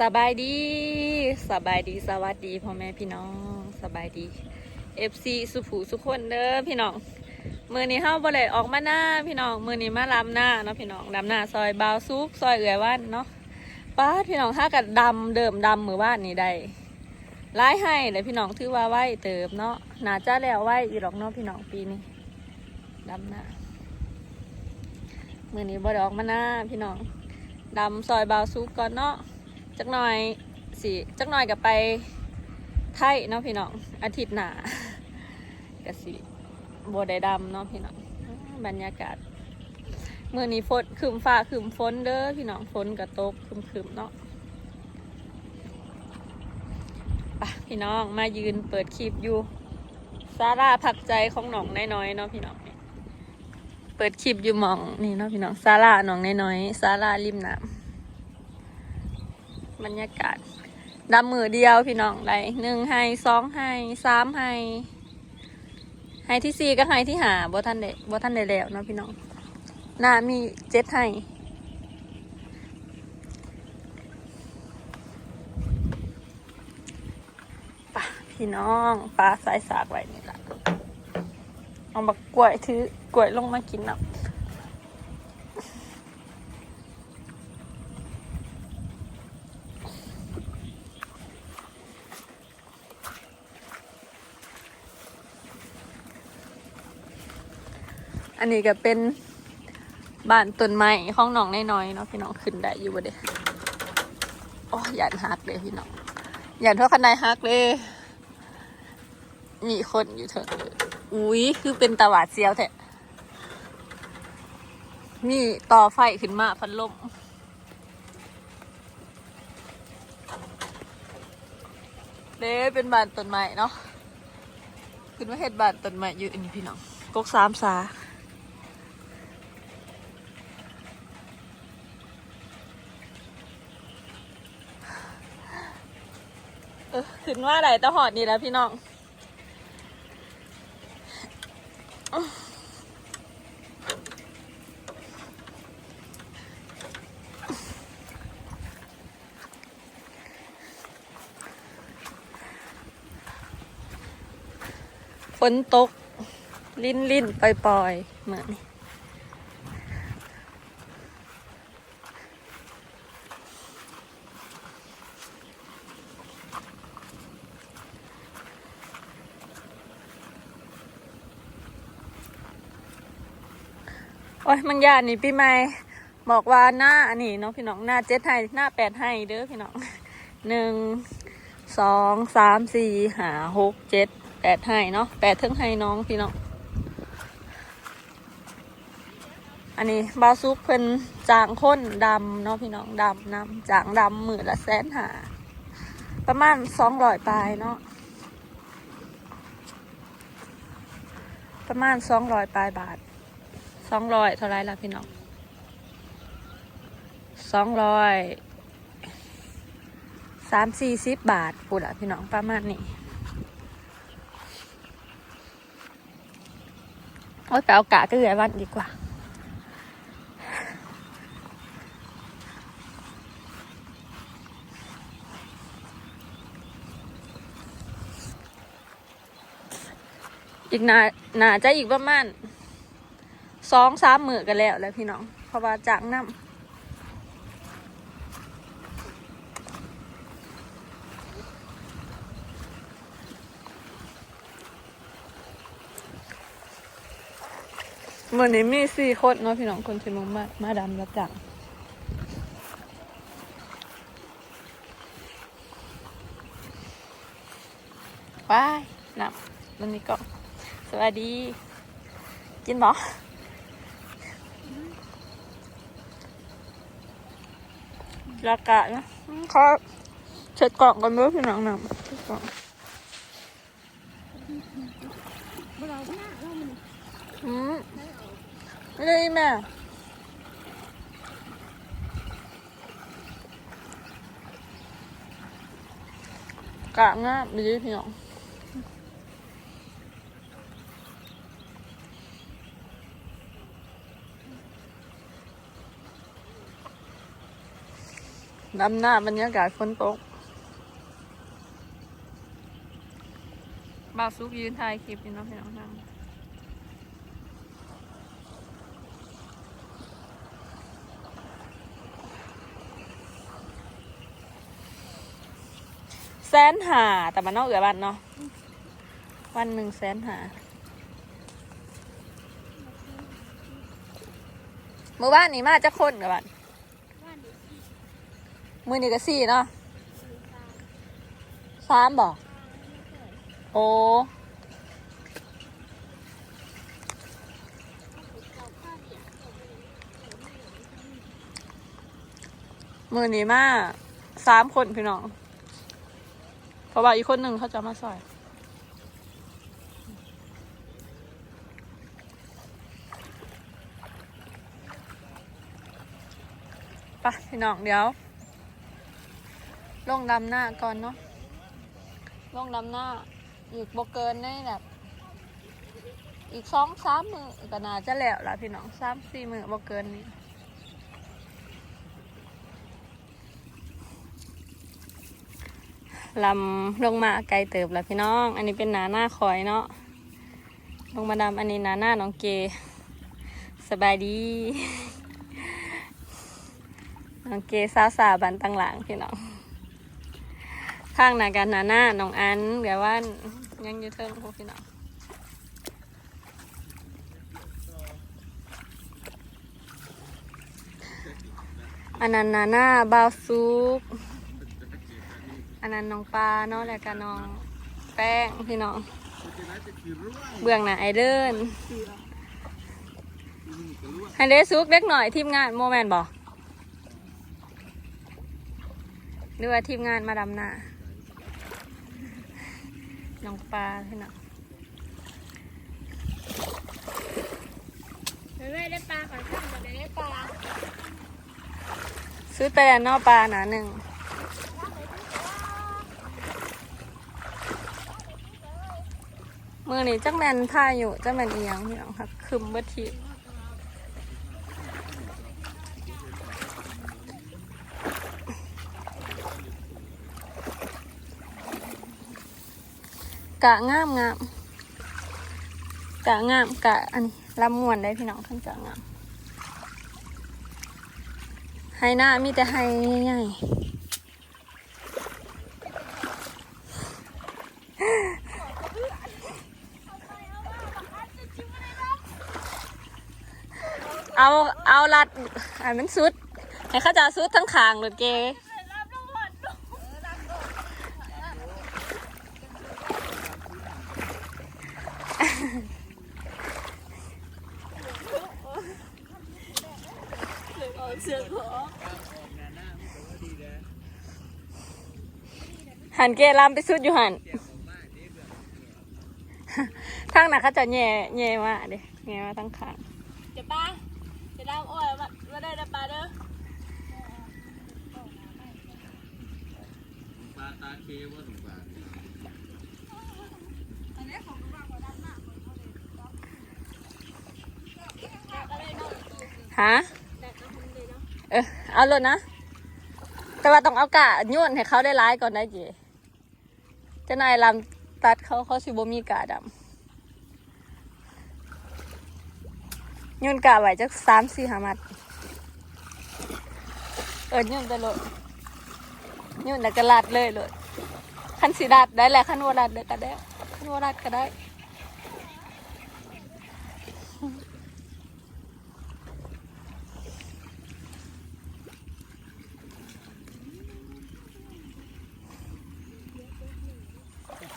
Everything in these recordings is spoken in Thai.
สบายดีสบายดีสวัสดีพ่อแม่พี่น้องสบายดี FC สุผูสุคนเด้อพี่น้องมือนี้เฮาบ่ได้ออกมาหน้าพี่น้องมือนี้มาลำหน้าเนาะพี่น้องดำหน้าซอยบาวซุกซอยเอือยว่านเนาะป้าพี่น้องถ้ากัดดำเดิมดำมือว่านนี่ได้ร้ายให้เลยพี่น้องถือว่าไหวเติมเนาะหนาจะแล้วไหวอีหรอกเนาะพี่น้องปีนี้ดำหน้ามือนี้บ่ออกมาหน้าพี่น้องดำซอยบาวซุกก่อนเนาะ จักหน่อยสิจักหน่อยกับไปไทยเนาะพี่น้องอาทิตย์หนาก็สิโบได้ดำเนาะพี่น้องบรรยากาศเมื่อนี้ฝนคืมฟ้าคืมฝนเด้อพี่น้องฝนกระตกคืมคืมๆเนาะไปพี่น้องมายืนเปิดคลิปอยู่ซาร่าผักใจของหนองน้อยๆเนาะพี่น้องเปิดคลิปอยู่มองนี่เนาะพี่น้องซาร่าหนองน้อยๆซาร่าริมน้ำ บรรยากาศดำมือเดียวพี่น้องได้หนึ่งไฮสองไฮสามไฮไฮที่สี่ก็ไฮที่หาบ่ท่านเดบ่ท่านได้แล้วเนาะพี่น้องหน้ามีเจ็ดไฮปะพี่น้องปลาสายสากไว้นี่ละเอาบักกล้วยถือกล้วยลงมากินเนาะ อันนี้ก็เป็นบ้านต้นไม้ห้องน้องน้อยๆเนาะพี่น้องขึ้นได้อยู่บ่เด้โอ้ยยันฮักเลยพี่น้องยันเท่าคันไดฮักเลย มีคนอยู่เถอะอุ้ยคือเป็นตาหวาดเสียวแท้มีต่อไฟขึ้นมาพัดลมเด้เป็นบ้านต้นไม้เนาะขึ้นมาเฮ็ดบ้านต้นไม้อยู่อันนี้พี่น้องกกสามสา เออ ขึ้นว่าอะไรตะหอดนี่แล้วพี่น้องฝนตก ลิ้นลิ้นปล่อยปล่อยๆเหมือนนี่ อ้ยมังยานี่พี่ไม่บอกว่าหน้าอันนี้เนาะพี่น้องหน้าเจ็ดให้หน้าแปดให้เด้อพี่น้องหนึ่งสองสามสี่ห้าหกเจ็ดแปดให้เนาะแปดเทิงให้น้องพี่น้องอันนี้บาซุกเพิ่นจางข้นดำเนาะพี่น้องดำนำจางดำหมือละแสนหา ประมาณสองร้อยปลายเนาะประมาณสองร้อยปลายบาท สองร้อยเท่าไรล่ะพี่น้องสองร้อยสามสี่สิบบาทพูดอะพี่น้องประมาณนี้โอ้ยไปเอากะก็เหลือวันดีกว่าอีกนานาจะอีกประมาณ สองสามมือกันแล้วแล้วพี่น้องเพราะว่าจากน้ำวันนี้มีสี่คนเนาะพี่น้องคนที่มึงมามาดำรับจ้างว้ายน้ำวันนี้ก็ สวัสดี กินบ่ รากานะเขาเช็ดกล่องกันด้วยพี่น้องนะเช็ดกล่องอืมไม่ได้แม่กะง่ายดีพี่น้อง ดำหน้าบรรยากาศฝนตกบ่าวซุกยืนถ่ายคลิปอยู่เนาะพี่น้องทางแสนหาแต่มันนอกเอือบันเนาะวันหนึ่งแสนหาเมื่อวานนี้มาจะคนกับบันบ้าน มือนี่ก็สี่เนาะสามบอกโอ้มือนี้มาสามคนพี่น้อง เพราะว่าอีกคนหนึ่งเขาจะมาซอยไปะพี่น้องเดี๋ยว ลงดำหน้าก่อนเนาะลงดำหน้าอีกบเกินได้แบบ อีกสองสามมือก็น่าจะแล้วล่ะพี่น้องสามสี่มือบเกินนี้ลำลงมาไกลเติบแล้วพี่น้อง อันนี้เป็นหนาหน้าคอยเนาะ ลงมาดำอันนี้หนาหน้าน้องเก สบายดี น้องเกสาวสาบันตังหลังพี่น้อง ข้างหน้ากันหน้าหน้าน้องอันเดี๋ยวว่ายังอยู่เทิงพวกพี่น้องอันนั้นนาหน้าบาวซุกอันนั้นน้องปลาเนาะแล้วก็น้องแป้งพี่น้องเบื้องหน้าไอเดินให้เดซุกเล็กหน่อยทีมงานโมแมนบอกหรือว่าทีมงานมาดำหน้า น้องปลาพี่น้องไม่ได้ปลาขอข้ามมาได้ปลา ซื้อแต่นอกปลาหนาหนึ่งมือนี้จักแมนท่าอยู่จักแมนเอียงพี่น้องครับคึมเบิดที กะงามงามกะงามกะอันนี้ลำมวนได้พี่น้องขั้นกะงามไฮหน้ามีแต่ไฮใหญ่ๆเอา เอาลัดไอ้มันสุด ให้ข้าจะสุดทั้งขางเก ลยเกหันเกลามไปสุดอยู่หันทางน่ะเขาจะแย่แย่มาเด้แย่มาทั้งขางเดี๋ยวปลาเดี๋ยวดาวโอ้ยมามาได้ได้ปลาเด้อปลาตาเคว่าถึงปลาฮะ เออเอาเลยนะ แต่ว่าต้องเอากะโยนให้เขาได้ร้ายก่อนได้จีเจะนายลำตัดเขาเขาสิบ่มีกะดำโยนกะไหวจักสามสี่หามัด เออโยนไปเลยโยนแล้วก็ลัดเลยเลยคันสีดัดได้แหละคันวัวดัดได้ก็ได้คันวัวดัดก็ได้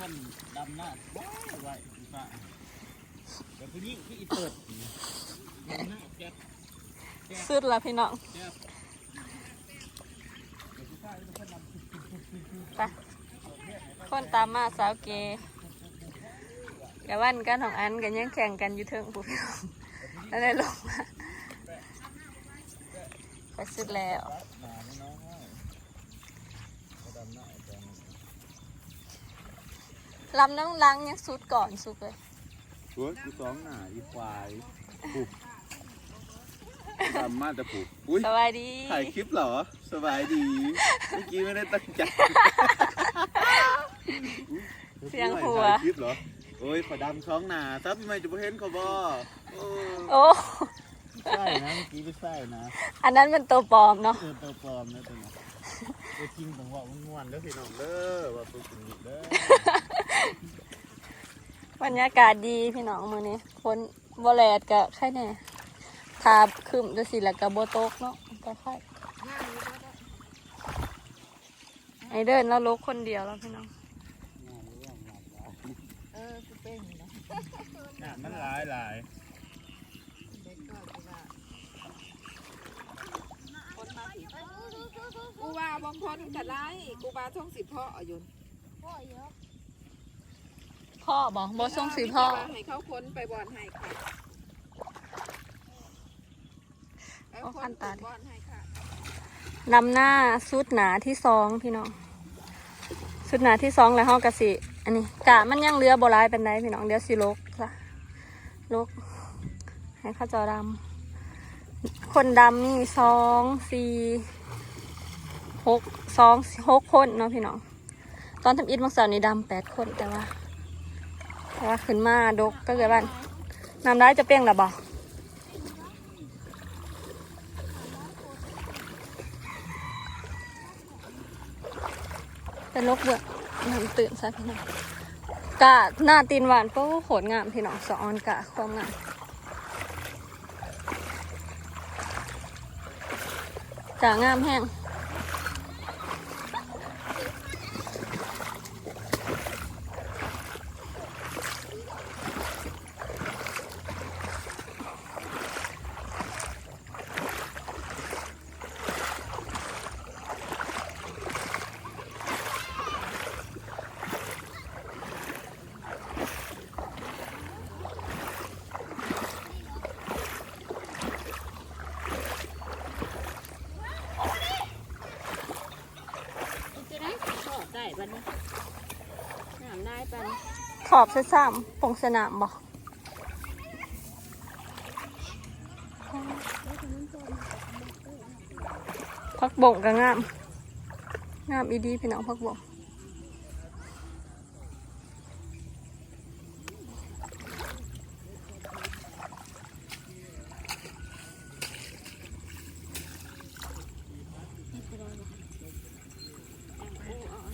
คนดำหน้าไว้ไว้ปลาแต่ผู้หญิงที่อีเปิดดำหน้าแก๊บสุดละพี่น้องแก๊บไปคนตามมาสาวเกกะวันกันของอันกันยังแข่งกันอยู่เทิงผู้พี่น้องแล้วได้ลงมาไปสุดแล้ว หนาไม่น้อยก็ดำหน้าแก๊บ ลำน้ำล้างยังสุดก่อนสุดเลยหัวกูสองหน้าอีควายผูกดำมาแต่ผูกอุ้ยสวัสดีถ่ายคลิปเหรอ สบายดี เมื่อกี้ไม่ได้ตั้งใจเสียงหัวถ่ายคลิปเหรอโอ้ยขอดำช่องหนาซับทำไมจะไม่เห็นเขาบ่โอ้โอ้ใช่นะเมื่อกี้ไม่ใช่นะ อันนั้นมันตัวปลอมเนาะเออตัวปลอมนะตัวนี้ตัวจริงต้องว่าม่วนๆเด้อพี่น้องเด้อว่าตัวจริงเด้อ บรรยากาศดีพี่น้องมื้อนี้คนบ่แลดก็ใครแน่ทาคึมจะสิแล้วก็บ่ตกเนาะก็ค่อยไอเดินแล้วลกคนเดียวแล้วพี่น้องเออกูเป็นอยู่นะงานมันหลายหลายเด็กก็จะว่าคนมาผิดกูว่าบางคนกะไรกูว่าท่องสิพ่ออยู่พ่อ บอกบ่ส่งสีพ่อว่าให้เขาค้นไปบอลให้ค่ะเอาคนไปบอลให้ค่ะนำหน้าสุดหนาที่สองพี่น้องสุดหนาที่สองแล้วเฮากะสิอันนี้กะมันยังเหลือบ่หลายเป็นไดพี่น้องเดี๋ยวสิลกซะลกให้เข้าจอดำคนดำมีสองสี่หกสองหกคนเนาะพี่น้องตอนทำอิฐมังสาร์นี่ดำแปดคนแต่ว่า แต่ว่าขึ้นมาดกก็เกิดบ้านน้ำได้จะเปรี้ยงหรือบ่าเป็นลกเบื่อน้ำตื่นซะพี่น้องกะหน้าตีนหวานก็โหดงามพี่น้องสะออนกะความงามกะงามแห้ง จะได้ชอบได้บันนี้น้ำได้ปัน ข อบเส้นสามปงสนามบ่พักบ่งก็งาม งามอีดีพี่น้องพักบ่ง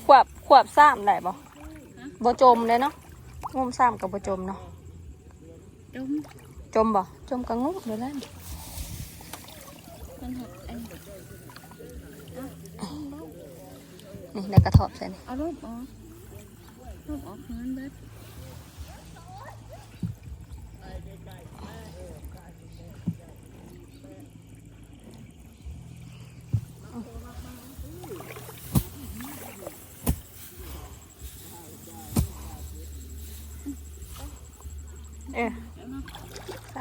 ขวบขวบสามได้บ่บ่จมเลยเนาะ งมสามกับบ่จมเนาะจมจมบ่จมก็งุ้มเลยแล้วนี่มันหักไอ้นี่ได้กระทอบใส่นี่เอารูปออกรูปออกเงินเบิด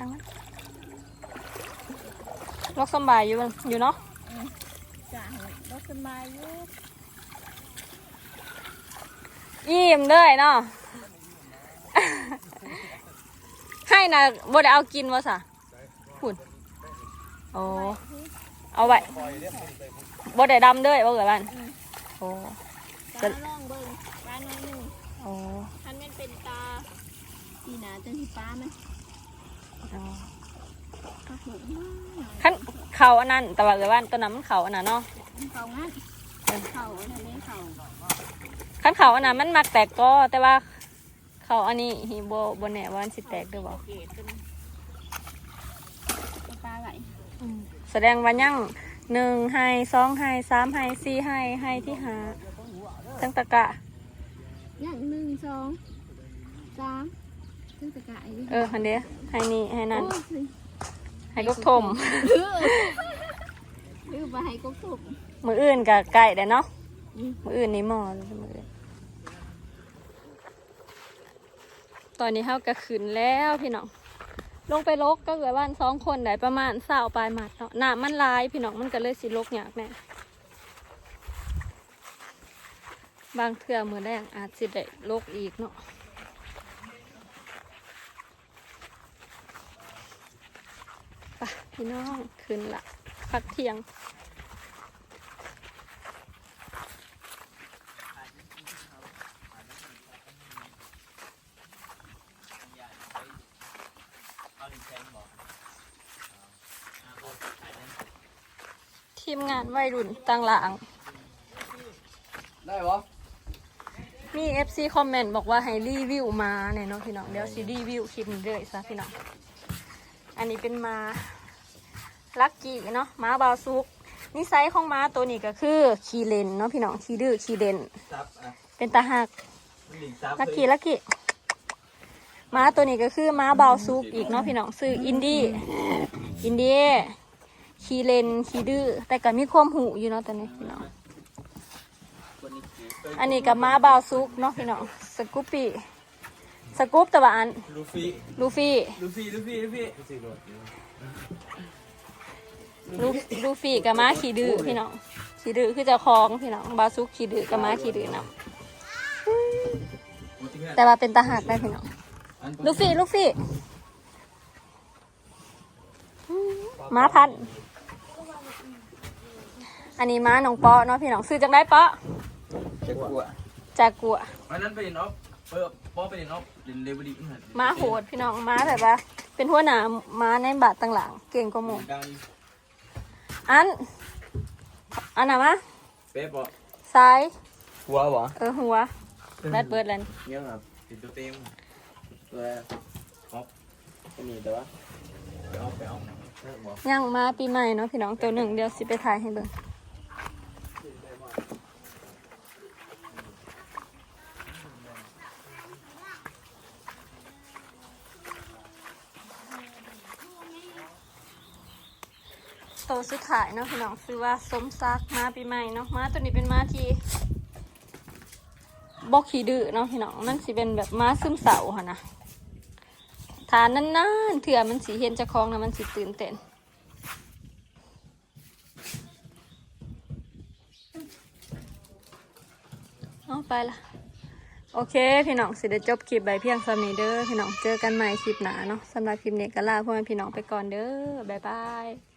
างมันลกสำบายอยู่อยู่เนาะจ้ะรถสบายอยู่อิ่มเลยเนาะให้นะบ่ได้เอากินวะสะหุ่นโอ้เอาไว้บ่ได้ดำเด้วยบ่เกิดบ้านโอ้ตาลองเบิ่งปลาหน่อยหนึ่งโอ้ทันมันเป็นตาปีหนาจังที่ปลาไหมอ๋อก็ถูกมาก ขั้นเขาอันนั้นแต่ว่าเกิดบ้านตัวนั้นมันเขาอันนั้นเนาะเขางั้นเขาอันนี้เขาขั้นเขาอันนั้นมันมักแตกก็แต่ว่าเขาอันนี้ฮีโบโบแน่ว่ามันสิแตกหรือเปล่าเกตกันปลาไหลแสดงว่ายังหนึ่งให้สองให้สามให้สี่ให้ให้ที่หาตั้งตะกะ อย่างหนึ่งสองสาม ซึ่งตะกายเออฮันเดียให้นี่ให้นั่นโอ้ยให้กกทมหรือว่าให้กบสุกมืออื่นกับไก่ได้เนาะอืมมืออื่นนี่หมอเลยมืออื่นตอนนี้เฮาก็ขึ้นแล้วพี่น้อง ลงไปลกก็เหลือบ้านสองคนได้ประมาณสาวปลายหมัดเนาะน้ำมันหลายพี่น้องมันก็เลยสิลกยากแน่บางเทื่อมือแรกอาจสิได้ลกอีกเนาะ พี่น้องคืนละพักเที่ยงทีมงานวัยรุ่นต่างหลังได้ปะมี FC คอมเมนต์บอกว่าให้รีวิวมาเนี่ยเนาะพี่น้องเดี๋ยวซีรีวิวคลิปเลยซะพี่น้อง อันนี้เป็นมา ลักกี้เนาะม้าบาวซุก นิสัยของม้าตัวนี้ก็คือขี้เลนเนาะพี่น้องขี้ดื้อขี้เด่นซับอะเป็นตาหักมันหลิงซับลักกี้ลักกี้ม้าตัวนี้ก็คือม้าบาวซุกอีกเนาะพี่น้องซื้ออินดี้อินดี้ขี้เลนขี้ดื้อแต่ก็มีความหูอยู่เนาะตัวนี้พี่น้องวันนี้คืออันนี้กับม้าบาวซุกเนาะพี่น้องสกูปปี้สกูปตะวันลูฟี่ลูฟี่ลูฟี่ลูฟี่ลูฟี่ ลูฟี่โดดลูลูฟี่กับม้าขี่ดื้อพี่น้องขี่ดื้อคือเจะคลองพี่น้องบาวซุกขี่ดื้อกับม้าขี่ดื้อนะแต่ว่าเป็นตาหักได้พี่น้องลูฟี่ลูฟี่อืมม้าพันธุ์อันนี้ม้าหนองเปาะเนาะพี่น้องซื้อจากได้เปาะจะกลัวจากกัวอันนั้นไปเรียนออฟเออป้อไปเรียนออฟเรียนเลเวอรี่เหมือนม้าโหดพี่น้องม้าแบบว่าเป็นหัวหน้าม้าในบาทต่างหลังเก่งกว่าหมู ดัง อัน อันไหนมะเป๊ะปะซ้าย หัววะเออหัวแบดเบิร์ดแลนเงี้ยครับติดตัวเต็มตัวออฟอันนี้แต่ว่าไปออฟไปออฟเออบอกย่างมาปีใหม่เนาะพี่น้องตัวหนึ่งเดี๋ยวสิไปถ่ายให้เบิ่ง ตัวสุดท้ายเนาะพี่น้องคือว่าสมซักมาปีใหม่เนาะมาตัวนี้เป็นมาที่บอกขี้ดื้อเนาะพี่น้องมันสิเป็นแบบม้าซึมเศร้าค่ะนะทานนานๆเถื่อมันสีเห็นจะคลองนะมันสิตื่นเต้นเอาไปละโอเค พี่น้องสิได้จบคลิปใบเพียงสำนี้เด้อพี่น้องเจอกันใหม่คลิปหนาเนาะสำหรับคลิปนี้ก็ลาพ่อแม่พี่น้องไปก่อนเด้อบ๊ายบาย